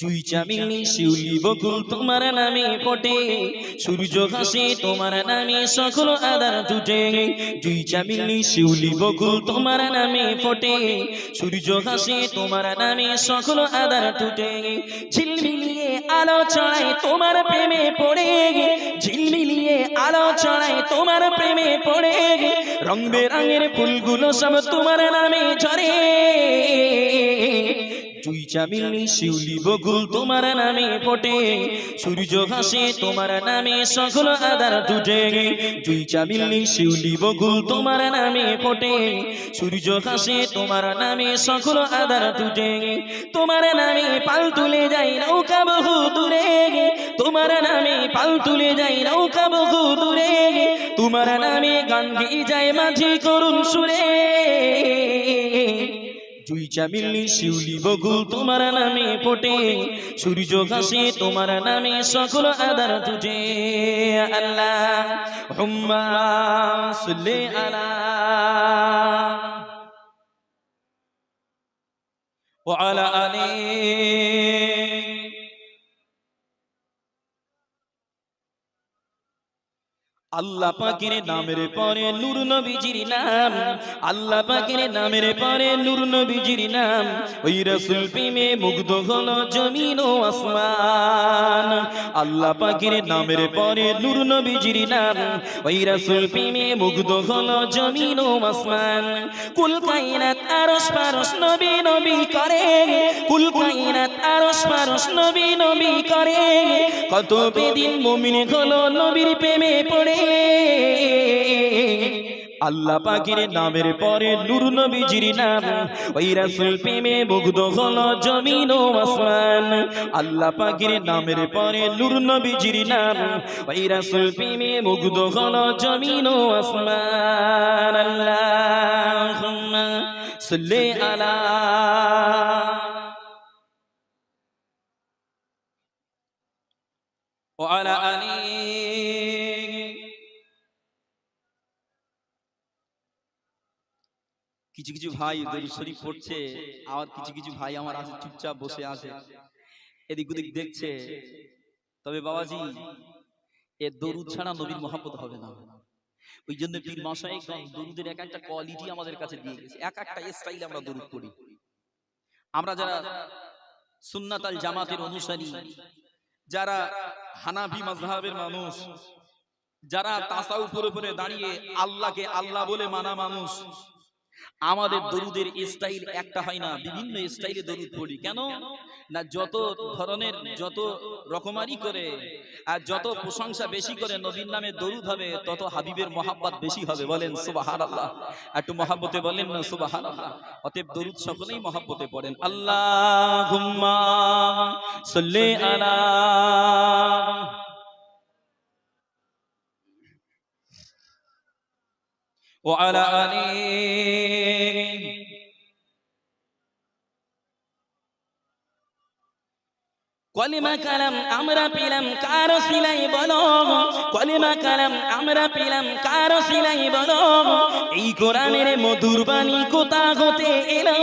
জুই চামিলি শিউলি বকুল তোমার নামে ফোটে। সূর্য ঘাসে তোমার নামে সকল আদার টুটে জুই চামিলি শিউলি বকুল তোমার নামে ফোটে। সূর্য ঘাসে তোমার নামে সকল আদার টুটে ঝিলমিলিয়ে আলো ছড়ায় তোমার প্রেমে পড়ে। গে ঝিলমিলিয়ে আলো চড়ায় তোমার প্রেমে পড়ে। গে রং বেরঙের ফুলগুলো সব তোমার নামে ঝরে। জুই চামিলি শিউলি বকুল তোমার নামে ফোটে। সূর্য ঘাসে তোমার নামে সকল আদার টুটে জুই চামিলি শিউলি বকুল তোমার নামে ফোটে। সূর্য ঘাসে তোমার নামে সকল আদার টুটে তোমার নামে পাল তুলে যাই নৌকা বহু দূরে। তোমার নামে পাল তুলে যাই নৌকা বহু দূরে। তোমার নামে গান গেয়ে যায় মাঝি করুণ সুরে। জুই চামিলি শিউলি বকুল তোমার নামে ফোটে সূর্য ঘাসে তোমার নামে সকল আদার তুটে আল্লাহ হুম্মা সুল্লে আলা وعلى آله আল্লাহ পাকের নামের পরে নূর নবীজির নাম আল্লাহ পাকের নামের পরে নূর নবীজির নাম ওই রসুল প্রেমে মুগ্ধ হলো জমিন ও আসমান। আল্লাহ পাখির নামের পরে নূর নবীজির নাম। ওই রাসূল প্রেমে মুগ্ধ হলো জমিন ও আসমান। কুল কায়নাত আরশ পারশ নবী নবী করে। কুল কায়নাত আরশ পারশ নবী নবী করে। কত বেদিন মুমিন হলো নবীর প্রেমে পড়ে। আল্লাহ পাকের নামের পরে নূর নবীজির নাম ওই রাসূল প্রেমে মুগ্ধ হলো জমিন ও আসমান আল্লাহ পাকের নামের পরে নূর নবীজির নাম ওই রাসূল প্রেমে মুগ্ধ হলো জমিন ও আসমান আল্লাহুম্মা সাল্লি আলা وعلى آله কিছু কিছু ভাই দরুদ শরীফ পড়ছে আর কিছু কিছু ভাই আমার আছে চুপচাপ বসে আছে। এদিক ওদিক দেখছে। তবে বাবাজি, এ দরুদ ছাড়া নবীর মহাব্বত হবে না। ওই জন্য পীর মশাই দরুদের এক একটা কোয়ালিটি আমাদের কাছে দিয়ে গেছে। এক একটা স্টাইল আমরা দরুদ পড়ি। আমরা যারা সুন্নাত আল জামাতের অনুসারী, যারা হানাফি মাযহাবের মানুষ, যারা তাসাউফের উপরে দাঁড়িয়ে আল্লাহকে আল্লাহ বলে মানা মানুষ আমাদের দরুদের স্টাইল একটা হয় না বিভিন্ন স্টাইলে দরুদ পড়ি কেন না যত ধরনের যত রকমারি করে আর যত প্রশংসা বেশি করে নবীর নামে দরুদ হবে তত হাবিবের মহাব্বত বেশি হবে বলেন সুবাহান আল্লাহ একটু মহাব্বতে বলেন না সুবাহান আল্লাহ অতএব দরুদ সকলেই মহাব্বতে পড়েন আল্লাহ সাল্লি আলা وعلى آله কলিমা কালাম আমরা পিলাম, কার সিলাই বলো। কলিমা কালাম আমরা পিলাম, কার সিলাই বলো। এই কোরআনের মধুর বাণী কোথা হতে এলো?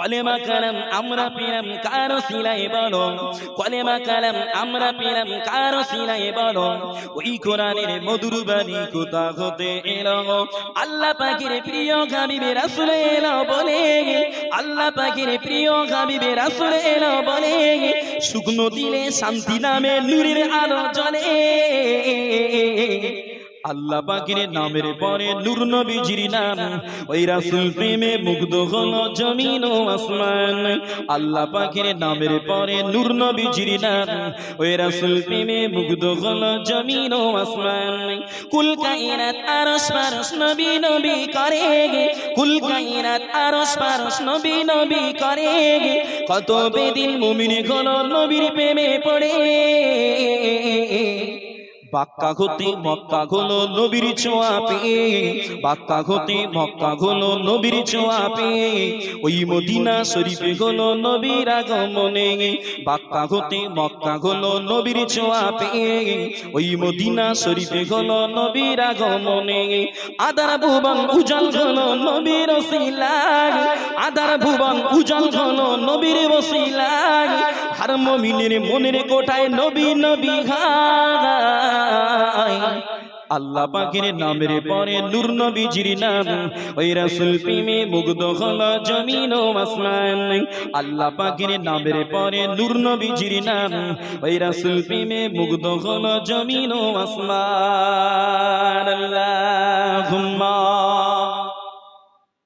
কলেমা কালাম, আমরা পেলাম কার সিলাই বলো। কলেমা কালাম, আমরা পেলাম কার সিলাই বলো। ওই কোরআনের মধুর বাণী কোথা হতে এলো? আল্লাহ পাখির প্রিয় গাবিবে রাসুল এলো বলে। আল্লাহ পাখির প্রিয় গাবিবে রাসুল এলো বলে। শুকনো দিলে শান্তি নামে নূরের আলো জ্বলে। আল্লাহ পাকের নামের পরে নূর নবীজির নাম ওই রাসূল প্রেমে মুগ্ধ হলো জমিন ও আসমান। আল্লাহ পাকের নামের পরে নূর নবীজির নাম ওই রাসূল প্রেমে মুগ্ধ হলো জমিন ও আসমান। কুল কায়নাত আরশ পারশ নবী নবী করে কুল কায়নাত আরশ পারশ নবী নবী করে কত বেদিন মুমিন হলো নবীর প্রেমে পড়ে বাক্কা হতে মক্কা হলো নবীর ছোঁয়া বাক্কা হতে মক্কা হলো নবীর ছোঁয়া পেয়ে। ওই মদিনা শরীফে হলো নবীর আগমনে বাক্কা হতে মক্কা হলো নবীর ছোঁয়া পেয়ে। ওই মদিনা শরীফে হলো নবীর আগমনে আদার ভুবন উজাল হলো নবীর ওসিলায়। আদার ভুবন উজাল হলো নবীর ওসিলায় হার মমিনের মনের কোঠায় নবী নবী হায়। আল্লাহ পাকের নামের পরে নূর নবীজির নাম, ওই রাসূল প্রেমে মুগ্ধ হলো জমিন ও আসমান। আল্লাহ পাকের নামের পরে নূর নবীজির নাম, ওই রাসূল প্রেমে মুগ্ধ হলো জমিন ও আসমান। আল্লাহুম্মা